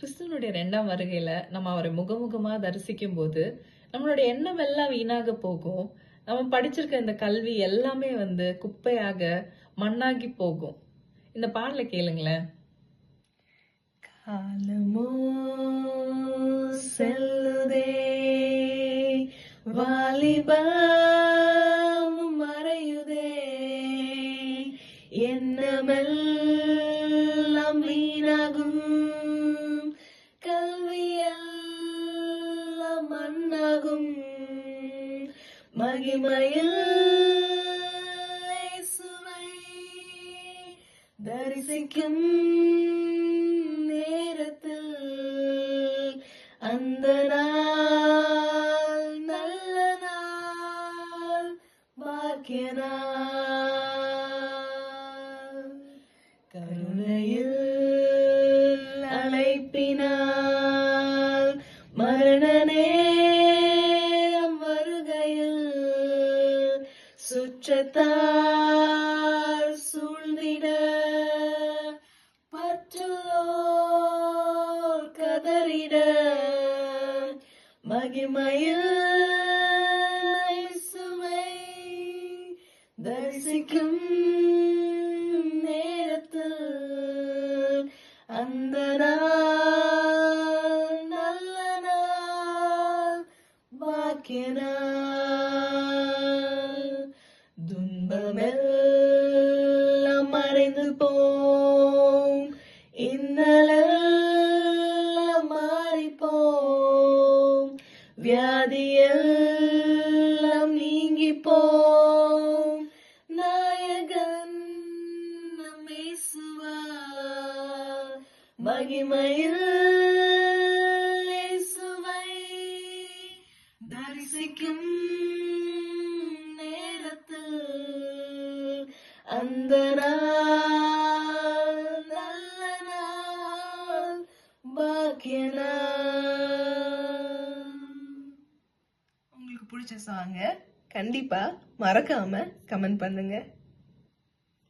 கிறிஸ்துவனுடைய ரெண்டாம் வருகையில நம்ம அவரை முகமுகமா தரிசிக்கும் போது நம்மளுடைய எண்ணம் எல்லாம் வீணாக போகும். நம்ம படிச்சிருக்க இந்த கல்வி எல்லாமே வந்து குப்பையாக மண்ணாகி போகும். இந்த பாடலை கேளுங்களேன். காலமோ செல்லுதே வாலிபம் மறையுதே என்னமெல்லாம் வீணாகும். மகிமையில் இயேசுவை தரிசிக்கும் நேரத்தில் அந்த நாள் நல்ல நாள் பாக்கிய நாள் கருணையில் அழைப்பினால் மரண சுற்றத்தார் சூழ்ந்திட பற்றுவோர் கதறிட மகிமையில் இயேசுவை தரிசிக்கும் நேரத்தில் அந்த நல்ல நாள் பாக்கியனா வியாதியெல்லாம் நீங்கி போம் நாயகன் நம் மகிமையில் இயேசுவை தரிசிக்கும் நேரத்தில் அந்த நாள் நல்ல நாள் பாக்கிய பிடிச்ச சாங்க கண்டிப்பாக மறக்காமல் கமெண்ட் பண்ணுங்கள்